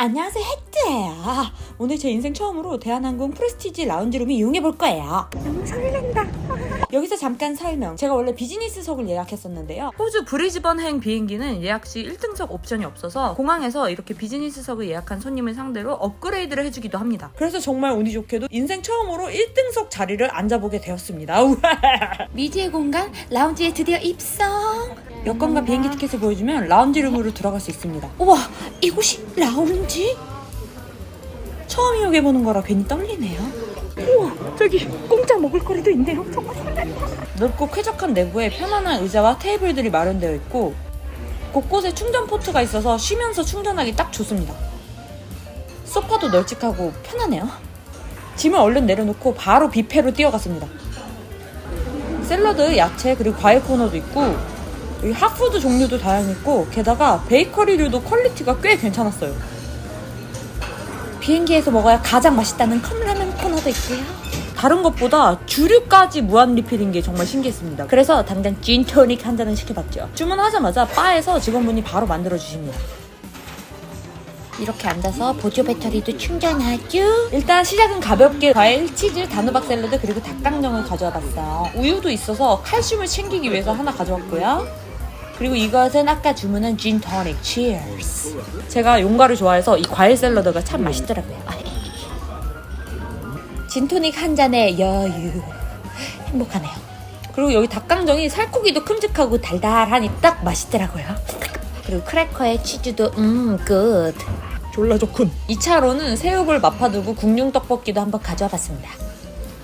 안녕하세요 혜트예요. 오늘 제 인생 처음으로 대한항공 프레스티지 라운지룸을 이용해 볼 거예요. 너무 설렌다 여기서 잠깐 설명. 제가 원래 비즈니스석을 예약했었는데요. 호주 브리즈번행 비행기는 예약 시 1등석 옵션이 없어서 공항에서 이렇게 비즈니스석을 예약한 손님을 상대로 업그레이드를 해주기도 합니다. 그래서 정말 운이 좋게도 인생 처음으로 1등석 자리를 앉아보게 되었습니다. 미지의 공간 라운지에 드디어 입성! 여권과 비행기 티켓을 보여주면 라운지룸으로 들어갈 수 있습니다. 우와 이곳이 라운지? 처음 이용해보는 거라 괜히 떨리네요. 우와, 저기 공짜 먹을거리도 있네요. 정말 설렌다. 넓고 쾌적한 내부에 편안한 의자와 테이블들이 마련되어 있고 곳곳에 충전 포트가 있어서 쉬면서 충전하기 딱 좋습니다. 소파도 널찍하고 편하네요. 짐을 얼른 내려놓고 바로 뷔페로 뛰어갔습니다. 샐러드, 야채, 그리고 과일 코너도 있고 여기 핫푸드 종류도 다양했고 게다가 베이커리들도 퀄리티가 꽤 괜찮았어요. 비행기에서 먹어야 가장 맛있다는 컵라면 코너도 있고요. 다른 것보다 주류까지 무한 리필인 게 정말 신기했습니다. 그래서 당장 진토닉 한 잔을 시켜봤죠. 주문하자마자 바에서 직원분이 바로 만들어 주십니다. 이렇게 앉아서 보조 배터리도 충전하죠. 일단 시작은 가볍게 과일, 치즈, 단호박 샐러드 그리고 닭강정을 가져와 봤어요. 우유도 있어서 칼슘을 챙기기 위해서 하나 가져왔고요. 그리고 이것은 아까 주문한 진 토닉 치얼스. 제가 용과를 좋아해서 이 과일 샐러드가 참 맛있더라고요. 진 토닉 한 잔에 여유. 행복하네요. 그리고 여기 닭강정이 살코기도 큼직하고 달달하니 딱 맛있더라고요. 그리고 크래커에 치즈도 음 굿. 졸라 좋군. 2차로는 새우볼 마파두부 궁중 떡볶이도 한번 가져와 봤습니다.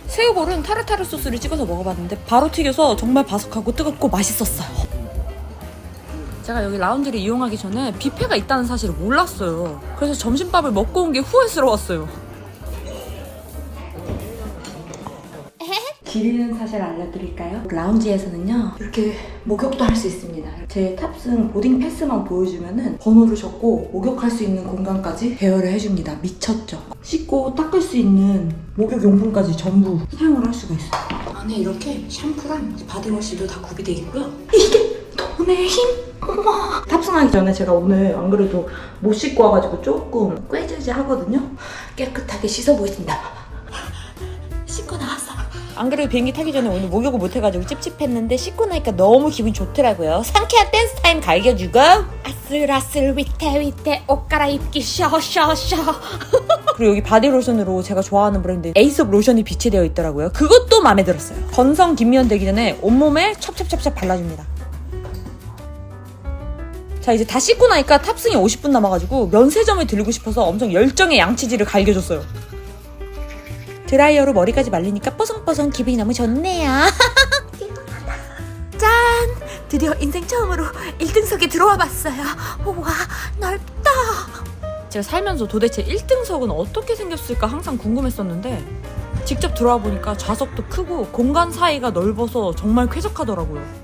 새우볼은 타르타르 소스를 찍어서 먹어봤는데 바로 튀겨서 정말 바삭하고 뜨겁고 맛있었어요. 제가 여기 라운지를 이용하기 전에 뷔페가 있다는 사실을 몰랐어요. 그래서 점심밥을 먹고 온 게 후회스러웠어요. 지리는 사실 알려드릴까요? 라운지에서는요 이렇게 목욕도 할 수 있습니다 제 탑승 보딩 패스만 보여주면은 번호를 적고 목욕할 수 있는 공간까지 대여를 해줍니다 미쳤죠 씻고 닦을 수 있는 목욕 용품까지 전부 사용을 할 수가 있어요 안에 이렇게 샴푸랑 바디워시도 다 구비되어 있고요 이게 돈의 힘? 어머 탑승하기 전에 제가 오늘 안 그래도 못 씻고 와가지고 조금 꾀질질 하거든요 깨끗하게 씻어 보겠습니다 씻고 나왔어 안 그래도 비행기 타기 전에 오늘 목욕을 못 해가지고 찝찝했는데 씻고 나니까 너무 기분이 좋더라고요. 상쾌한 댄스 타임 갈겨주고 아슬아슬 위태 위태 옷 갈아입기 셔셔셔 그리고 여기 바디 로션으로 제가 좋아하는 브랜드 에이스업 로션이 비치되어 있더라고요. 그것도 마음에 들었어요. 건성 김면 되기 전에 온몸에 찹찹찹찹 발라줍니다. 자 이제 다 씻고 나니까 탑승이 50분 남아가지고 면세점을 들리고 싶어서 엄청 열정의 양치질을 갈겨줬어요. 드라이어로 머리까지 말리니까 뽀송뽀송 기분이 너무 좋네요. 짠! 드디어 인생 처음으로 1등석에 들어와 봤어요. 우와, 넓다. 제가 살면서 도대체 1등석은 어떻게 생겼을까 항상 궁금했었는데 직접 들어와 보니까 좌석도 크고 공간 사이가 넓어서 정말 쾌적하더라고요.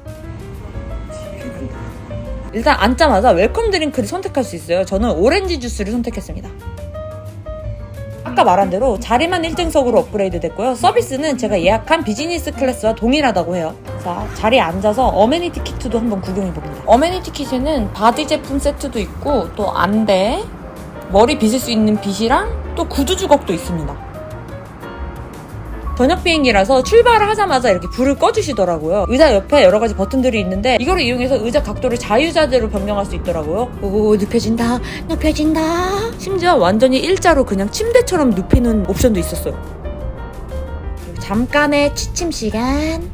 일단 앉자마자 웰컴 드링크를 선택할 수 있어요. 저는 오렌지 주스를 선택했습니다. 아까 말한 대로 자리만 1등석으로 업그레이드 됐고요. 서비스는 제가 예약한 비즈니스 클래스와 동일하다고 해요. 자, 자리에 앉아서 어메니티 키트도 한번 구경해 봅니다. 어메니티 키트는 바디 제품 세트도 있고 또 안대, 머리 빗을 수 있는 빗이랑 또 구두 주걱도 있습니다. 저녁 비행기라서 출발을 하자마자 이렇게 불을 꺼주시더라고요. 의자 옆에 여러 가지 버튼들이 있는데 이거를 이용해서 의자 각도를 자유자재로 변경할 수 있더라고요. 오, 눕혀진다, 눕혀진다. 심지어 완전히 일자로 그냥 침대처럼 눕히는 옵션도 있었어요. 그리고 잠깐의 취침 시간.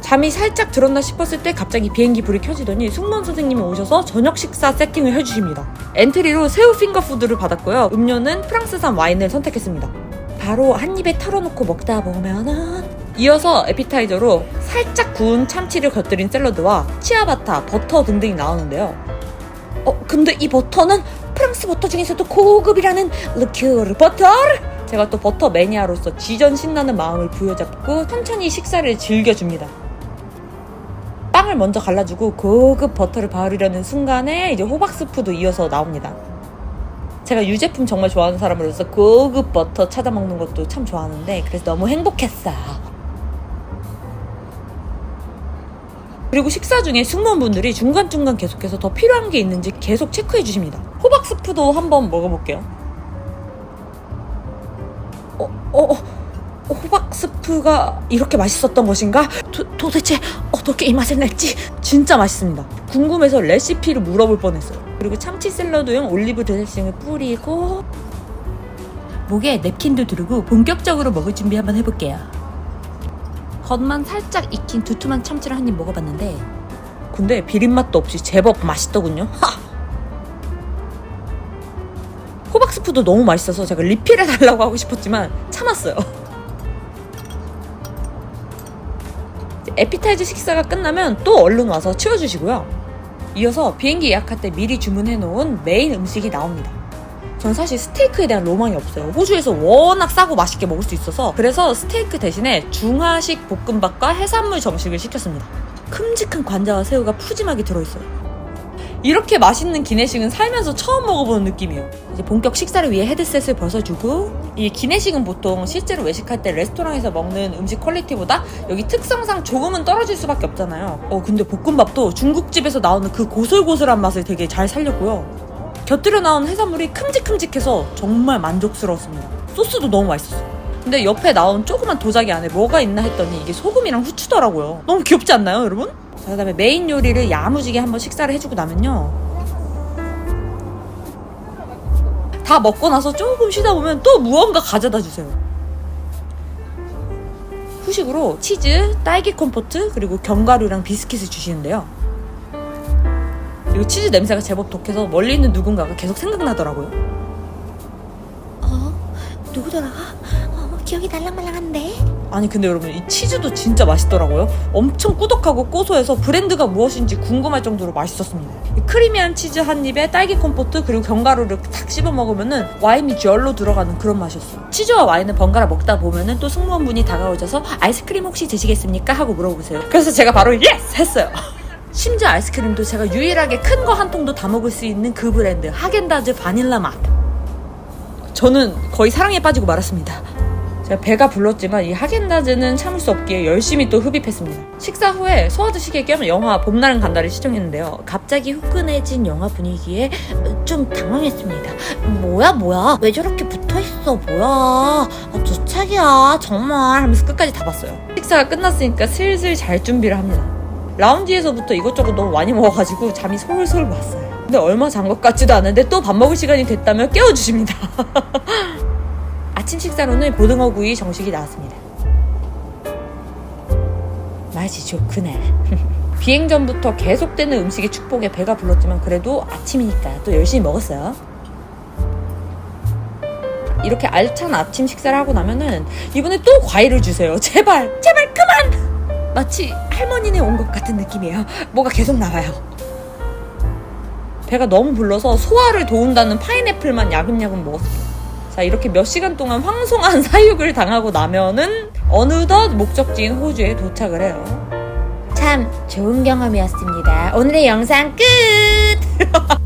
잠이 살짝 들었나 싶었을 때 갑자기 비행기 불이 켜지더니 승무원 선생님이 오셔서 저녁 식사 세팅을 해주십니다. 엔트리로 새우 핑거푸드를 받았고요. 음료는 프랑스산 와인을 선택했습니다. 바로 한 입에 털어놓고 먹다 보면은 이어서 에피타이저로 살짝 구운 참치를 곁들인 샐러드와 치아바타, 버터 등등이 나오는데요. 어, 근데 이 버터는 프랑스 버터 중에서도 고급이라는 르큐르 버터! 제가 또 버터 매니아로서 지전 신나는 마음을 부여잡고 천천히 식사를 즐겨줍니다. 빵을 먼저 갈라주고 고급 버터를 바르려는 순간에 이제 호박 스프도 이어서 나옵니다. 제가 유제품 정말 좋아하는 사람으로서 고급 버터 찾아 먹는 것도 참 좋아하는데 그래서 너무 행복했어요. 그리고 식사 중에 승무원분들이 중간중간 계속해서 더 필요한 게 있는지 계속 체크해 주십니다. 호박 스프도 한번 먹어볼게요. 어, 어, 어, 호박 스프가 이렇게 맛있었던 것인가? 도, 도대체 어떻게 이 맛을 냈지? 진짜 맛있습니다. 궁금해서 레시피를 물어볼 뻔했어요. 그리고 참치 샐러드용 올리브 드레싱을 뿌리고 목에 냅킨도 두르고 본격적으로 먹을 준비 한번 해볼게요. 겉만 살짝 익힌 두툼한 참치를 한 입 먹어봤는데 근데 비린맛도 없이 제법 맛있더군요. 하! 호박 스프도 너무 맛있어서 제가 리필해달라고 하고 싶었지만 참았어요. 에피타이저 식사가 끝나면 또 얼른 와서 치워주시고요. 이어서 비행기 예약할 때 미리 주문해 놓은 메인 음식이 나옵니다. 전 사실 스테이크에 대한 로망이 없어요. 호주에서 워낙 싸고 맛있게 먹을 수 있어서 그래서 스테이크 대신에 중화식 볶음밥과 해산물 정식을 시켰습니다. 큼직한 관자와 새우가 푸짐하게 들어있어요. 이렇게 맛있는 기내식은 살면서 처음 먹어보는 느낌이에요. 이제 본격 식사를 위해 헤드셋을 벗어주고 이 기내식은 보통 실제로 외식할 때 레스토랑에서 먹는 음식 퀄리티보다 여기 특성상 조금은 떨어질 수밖에 없잖아요. 어 근데 볶음밥도 중국집에서 나오는 그 고슬고슬한 맛을 되게 잘 살렸고요. 곁들여 나온 해산물이 큼직큼직해서 정말 만족스러웠습니다. 소스도 너무 맛있었어요. 근데 옆에 나온 조그만 도자기 안에 뭐가 있나 했더니 이게 소금이랑 후추더라고요. 너무 귀엽지 않나요, 여러분? 자, 그다음에 메인 요리를 야무지게 한번 식사를 해주고 나면요. 다 먹고 나서 조금 쉬다 보면 또 무언가 가져다 주세요. 후식으로 치즈, 딸기 컴포트, 그리고 견과류랑 비스킷을 주시는데요. 이 치즈 냄새가 제법 독해서 멀리 있는 누군가가 계속 생각나더라고요. 어? 누구더라? 어, 기억이 달랑말랑한데? 아니 근데 여러분 이 치즈도 진짜 맛있더라고요. 엄청 꾸덕하고 고소해서 브랜드가 무엇인지 궁금할 정도로 맛있었습니다. 이 크리미한 치즈 한 입에 딸기 컴포트 그리고 견과류를 탁 씹어 먹으면은 와인이 절로 들어가는 그런 맛이었어요. 치즈와 와인을 번갈아 먹다 보면은 또 승무원분이 다가오셔서 아이스크림 혹시 드시겠습니까? 하고 물어보세요. 그래서 제가 바로 예스 했어요. 심지어 아이스크림도 제가 유일하게 큰 거 한 통도 다 먹을 수 있는 그 브랜드 하겐다즈 바닐라 맛. 저는 거의 사랑에 빠지고 말았습니다. 배가 불렀지만 이 하겐다즈는 참을 수 없기에 열심히 또 흡입했습니다. 식사 후에 소화드시게 겸 영화 봄날은 간다를 시청했는데요. 갑자기 후끈해진 영화 분위기에 좀 당황했습니다. 뭐야 뭐야? 왜 저렇게 붙어있어 뭐야? 아, 주책이야 정말 하면서 끝까지 다 봤어요. 식사가 끝났으니까 슬슬 잘 준비를 합니다. 라운지에서부터 이것저것 너무 많이 먹어가지고 잠이 솔솔 왔어요. 근데 얼마 잔 것 같지도 않은데 또 밥 먹을 시간이 됐다며 깨워주십니다. 아침 식사로는 고등어 구이 정식이 나왔습니다. 맛이 좋구나. 비행 전부터 계속되는 음식의 축복에 배가 불렀지만 그래도 아침이니까 또 열심히 먹었어요. 이렇게 알찬 아침 식사를 하고 나면은 이번에 또 과일을 주세요. 제발, 제발 그만! 마치 할머니네 온 것 같은 느낌이에요. 뭐가 계속 나와요. 배가 너무 불러서 소화를 도운다는 파인애플만 야금야금 먹었어요. 자, 이렇게 몇 시간 동안 황송한 사육을 당하고 나면은 어느덧 목적지인 호주에 도착을 해요. 참 좋은 경험이었습니다 오늘의 영상 끝!